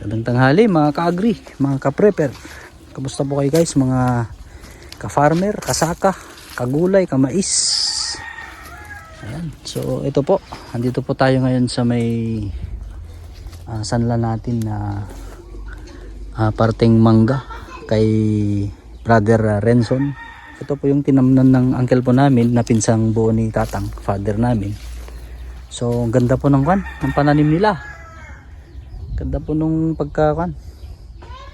Magandang tanghali mga ka-agri, mga ka-prepper. Kamusta po kayo guys mga ka-farmer, kasaka, kagulay, kamais. Ayan. So ito po, andito po tayo ngayon sa may ah, sanla natin na ah, parteng mangga kay brother ah, Renson. Ito po yung tinamnan ng uncle po namin na pinsang buo ni tatang, father namin. So ang ganda po ng kwan, ng pananim nila. Ganda po nung pagkakan.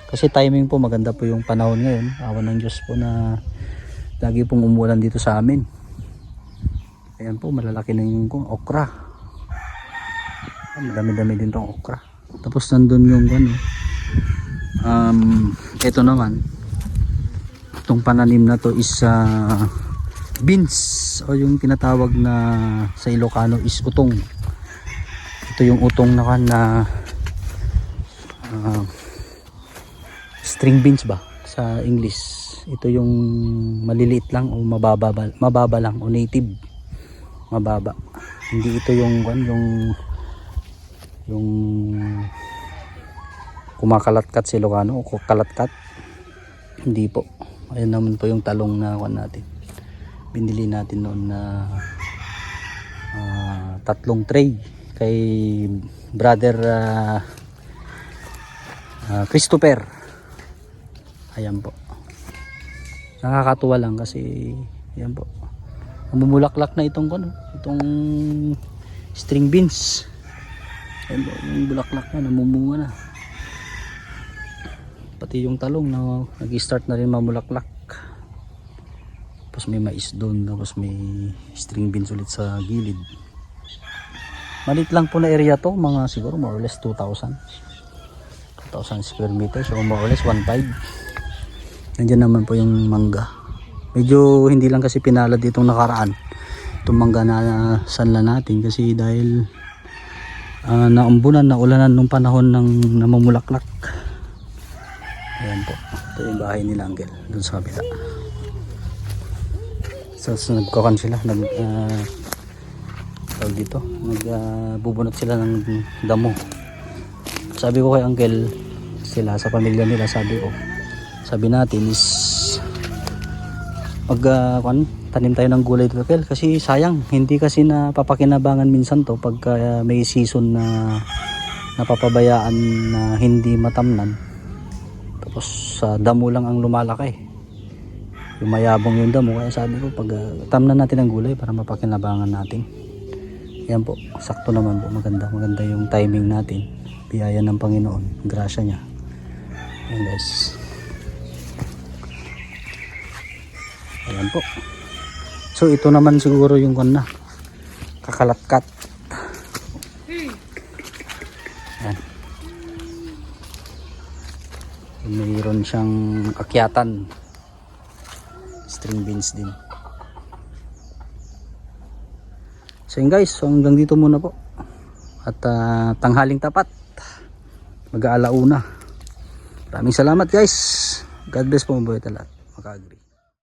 Kasi timing po maganda po yung panahon ngayon. Awan ng Diyos po na lagi pong umulan dito sa amin. Ayan po, malalaki na yung okra. Ah, Madami-dami din tong okra. Tapos nandun yung ano. Um, ito naman. Itong pananim na to is ah, beans o yung tinatawag na sa Ilocano is utong. Ito yung utong na na ah, string beans ba sa English. Ito yung maliliit lang o mababa, mababa lang o native. Mababa. Hindi ito yung yung yung kumakalatkat si Ilocano o kalatkat. Hindi po. Ayun naman po yung talong na kwan natin. Binili natin noon na ah, tatlong tray kay brother ah, ah, Christopher. Ayan po. Nakakatuwa lang kasi ayan po. Namumulaklak na itong ano, itong string beans. Ayan po, yung bulaklak na namumunga na. Pati yung talong na nag-start na rin mamulaklak. Tapos may mais doon, tapos may string beans ulit sa gilid. Malit lang po na area to, mga siguro more or less 2,000. 2,000 square meters, so more or less 1.5. Nandiyan naman po yung mangga. Medyo hindi lang kasi pinalad itong nakaraan. Itong mangga na sanla natin kasi dahil uh, naumbunan, naulanan nung panahon ng namumulaklak. Ayan po. Ito yung bahay nila Angel. Doon sa kabila. So, so nagkakan sila. Nag, uh, tawag dito. Nagbubunot sila ng damo. Sabi ko kay Angel, sila sa pamilya nila, sabi ko, sabi natin is mag uh, tanim tayo ng gulay dito Kel, kasi sayang hindi kasi na papakinabangan minsan to pagka uh, may season na napapabayaan na hindi matamnan. Tapos sa damo lang ang lumalaki. Yung mayabong yung damo kaya sabi ko pag uh, tamnan natin ang gulay para mapakinabangan natin. Yan po sakto naman po maganda maganda yung timing natin. Biyaya ng Panginoon grasya niya yan guys Ayan po. So ito naman siguro yung kan na kakalatkat. Ayan. Mayroon siyang akyatan. String beans din. So yun guys, so hanggang dito muna po. At ah, tanghaling tapat. Mag-aalauna. Maraming salamat guys. God bless po mabuhay lahat. Maka-agree.